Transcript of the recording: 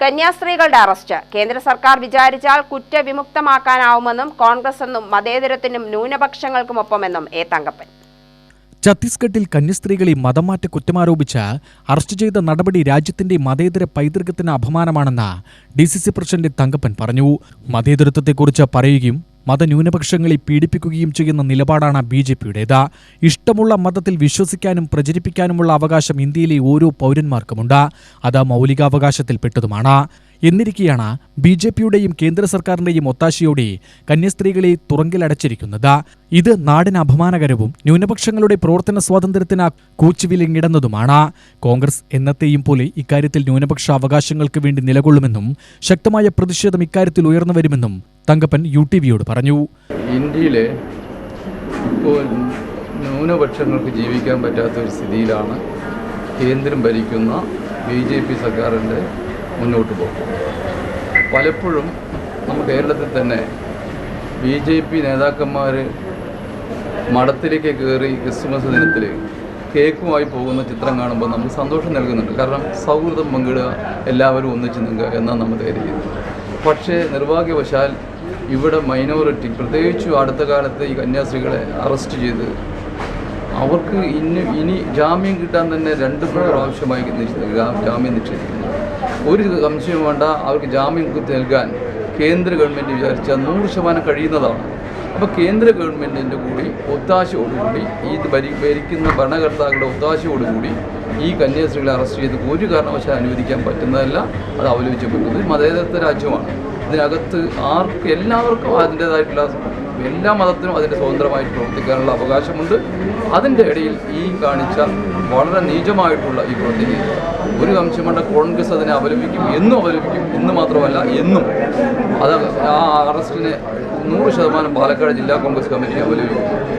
കന്യാസ്ത്രീകളുടെ arrest. കേന്ദ്ര സർക്കാർ വിചാരിച്ചാൽ കുറ്റവിമുക്തമാക്കാനാവുമെന്നും കോൺഗ്രസ് എന്നും മതേതരത്തിനും ന്യൂനപക്ഷങ്ങൾക്കുമൊപ്പമെന്നും എ തങ്കപ്പൻ. ഛത്തീസ്ഗഡിൽ കന്യാസ്ത്രീകളെ മതമാറ്റ കുറ്റമാരോപിച്ച് അറസ്റ്റ് ചെയ്ത നടപടി രാജ്യത്തിന്റെ മതേതര പൈതൃകത്തിന് അപമാനമാണെന്ന് D C C president Thankappan പറഞ്ഞു. മതേതരത്വത്തെക്കുറിച്ച് പറയുകയും മതന്യൂനപക്ഷങ്ങളെ പീഡിപ്പിക്കുകയും ചെയ്യുന്ന നിലപാടാണ് ബി ജെ പിയുടേത്. ഇഷ്ടമുള്ള മതത്തിൽ വിശ്വസിക്കാനും പ്രചരിപ്പിക്കാനുമുള്ള അവകാശം ഇന്ത്യയിലെ ഓരോ പൗരന്മാർക്കുമുണ്ട്. അത് മൗലികാവകാശത്തിൽപ്പെട്ടതുമാണ്. എന്നിരിക്കെയാണ് ബി ജെ പിയുടെയും കേന്ദ്ര സർക്കാരിന്റെയും ഒത്താശയോടെ കന്യാസ്ത്രീകളെ തുറങ്കിലടച്ചിരിക്കുന്നത്. ഇത് നാടിന് അപമാനകരവും ന്യൂനപക്ഷങ്ങളുടെ പ്രവർത്തന സ്വാതന്ത്ര്യത്തിന് കൂച്ചുവിലിങ്ങിടുന്നതുമാണ്. കോൺഗ്രസ് എന്നത്തെയും പോലെ ഇക്കാര്യത്തിൽ ന്യൂനപക്ഷ അവകാശങ്ങൾക്ക് വേണ്ടി നിലകൊള്ളുമെന്നും ശക്തമായ പ്രതിഷേധം ഇക്കാര്യത്തിൽ ഉയർന്നു വരുമെന്നും തങ്കപ്പൻ യു ടി വിയോട് പറഞ്ഞു. ഇന്ത്യയിലെ ന്യൂനപക്ഷങ്ങൾക്ക് ജീവിക്കാൻ പറ്റാത്ത ഒരു സ്ഥിതിയിലാണ് കേന്ദ്രം ഭരിക്കുന്ന ബി ജെ പി സർക്കാരിന്റെ മുന്നോട്ട് പോകും. പലപ്പോഴും നമ്മൾ കേരളത്തിൽ തന്നെ ബി ജെ പി നേതാക്കന്മാർ മഠത്തിലേക്ക് കയറി ക്രിസ്മസ് ദിനത്തിൽ കേക്കുമായി പോകുന്ന ചിത്രം കാണുമ്പോൾ നമുക്ക് സന്തോഷം നൽകുന്നുണ്ട്. കാരണം സൗഹൃദം പങ്കിടുക എല്ലാവരും ഒന്നിച്ചു നിൽക്കുക എന്നാണ് നമ്മൾ കരുതിയത് പക്ഷേ നിർഭാഗ്യവശാൽ ഇവിടെ മൈനോറിറ്റി പ്രത്യേകിച്ചും അടുത്ത കാലത്ത് ഈ കന്യാസ്ത്രീകളെ അറസ്റ്റ് ചെയ്ത് ഇനി ഇനി ജാമ്യം കിട്ടാൻ തന്നെ രണ്ട് പ്രാവശ്യമായി ജാമ്യം നിക്ഷേപിക്കുന്നു ഒരു സംശയം വേണ്ട അവർക്ക് ജാമ്യം നൽകാൻ കേന്ദ്ര ഗവൺമെന്റ് വിചാരിച്ചാൽ നൂറ് ശതമാനം കഴിയുന്നതാണ്. അപ്പോൾ കേന്ദ്ര ഗവൺമെന്റിന്റെ കൂടി ഒത്താശയോടുകൂടി ഈ ഭരി ഭരിക്കുന്ന ഭരണകർത്താക്കളുടെ ഒത്താശയോടുകൂടി ഈ കന്യാസ്ത്രീകളെ അറസ്റ്റ് ചെയ്ത് ഒരു കാരണവശാൽ അനുവദിക്കാൻ പറ്റുന്നതല്ല അത് അവലംബിച്ചപ്പെട്ടത് മതേതരത്വ രാജ്യമാണ്. ഇതിനകത്ത് ആർക്ക് എല്ലാവർക്കും അതിന്റേതായിട്ടുള്ള എല്ലാ മതത്തിനും അതിന്റെ സ്വതന്ത്രമായിട്ട് പ്രവർത്തിക്കാനുള്ള അവകാശമുണ്ട്. അതിന്റെ ഇടയിൽ ഈ കാണിച്ച വളരെ നീചമായിട്ടുള്ള ഈ പ്രവൃത്തിക്ക് ഒരു സംശയമുണ്ട് കോൺഗ്രസ് അതിനെ അവലംബിക്കും എന്നും അവലംബിക്കും ഇന്ന് മാത്രമല്ല എന്നും. അത് ആ അറസ്റ്റിനെ നൂറ് ശതമാനം പാലക്കാട് ജില്ലാ കോൺഗ്രസ് കമ്മിറ്റി അവലംബിക്കും.